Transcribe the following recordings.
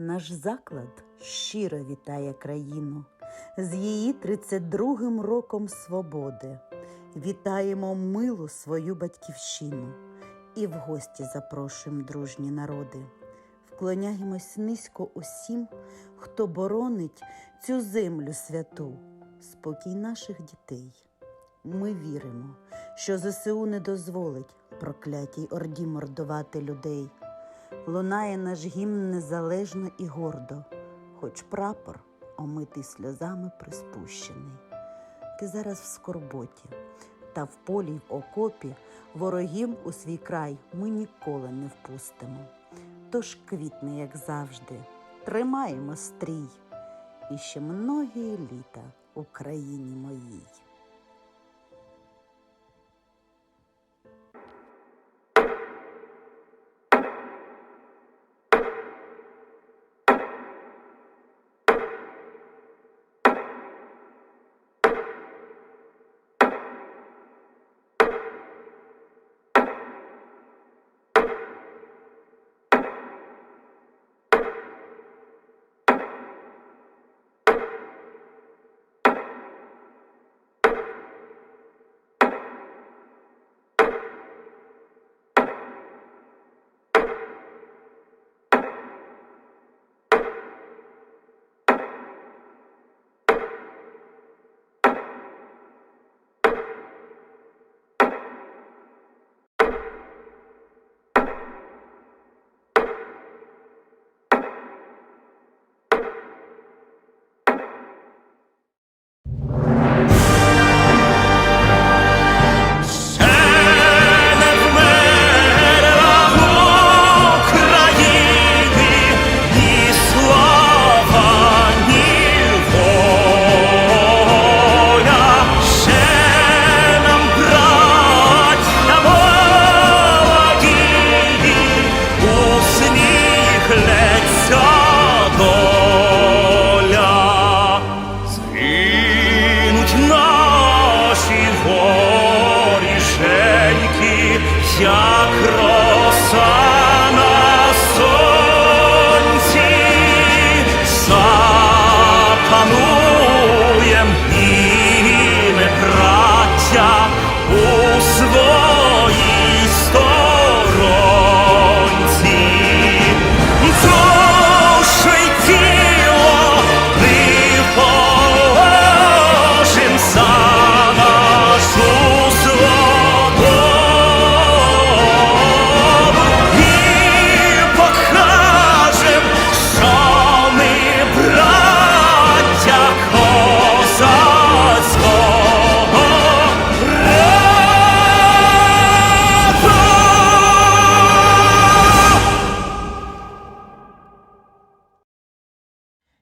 Наш заклад щиро вітає країну з її 32-м роком свободи. Вітаємо милу свою батьківщину і в гості запрошуємо дружні народи. Вклоняємось низько усім, хто боронить цю землю святу, спокій наших дітей. Ми віримо, що ЗСУ не дозволить проклятій орді мордувати людей. Лунає наш гімн незалежно і гордо, хоч прапор омитий сльозами приспущений. Ти зараз в скорботі, та в полі й в окопі ворогів у свій край ми ніколи не впустимо. Тож квітне, як завжди, тримаємо стрій, і ще многії літа Україні моїй. Як роса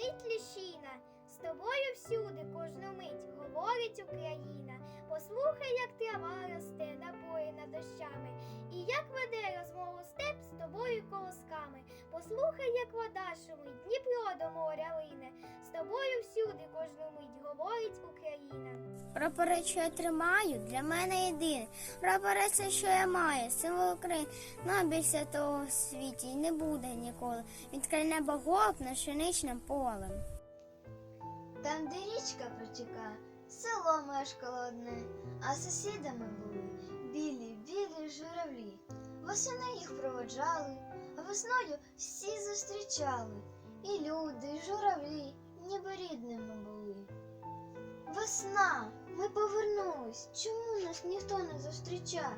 Як ліщина. З тобою всюди кожну мить говорить Україна. Послухай, як трава росте, напоїна дощами, і як веде розмову степ з тобою колосками. Послухай, як вода шумить, Дніпро до моря лине. З тобою всюди кожну Прапорець, що я тримаю, для мене єдине. Прапорець, це, що я маю, символ України. Ну, більше того в світі й не буде ніколи. Від край неба голуб пшеничним полем. Там, де річка протіка, село мешкало одне, а сусідами були білі, білі журавлі. Восени їх проводжали, а весною всі зустрічали. І люди, і журавлі, ніби рідними були. Весна, ми повернулись. Чому нас ніхто не зустріча?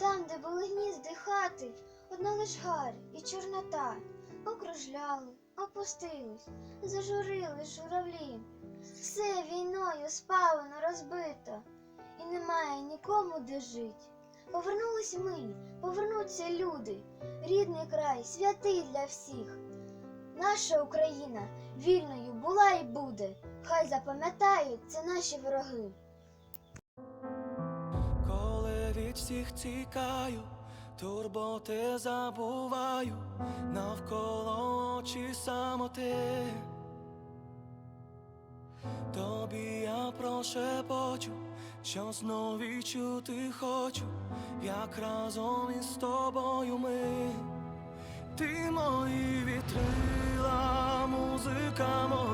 Там, де були гнізди хати, одна лиш гар і чорнота. Окружляли, опустились, зажурили журавлі. Все війною спалено розбито, і немає нікому де жить. Повернулись ми, повернуться люди, рідний край, святий для всіх. Наша Україна вільною була і буде. Хай запам'ятають це наші вороги. Коли від всіх тікаю, турботи забуваю, навколо очі самоти. Тобі я прошепочу, що знов відчути хочу, як разом із тобою ми. Ти мої вітрила, музика моя.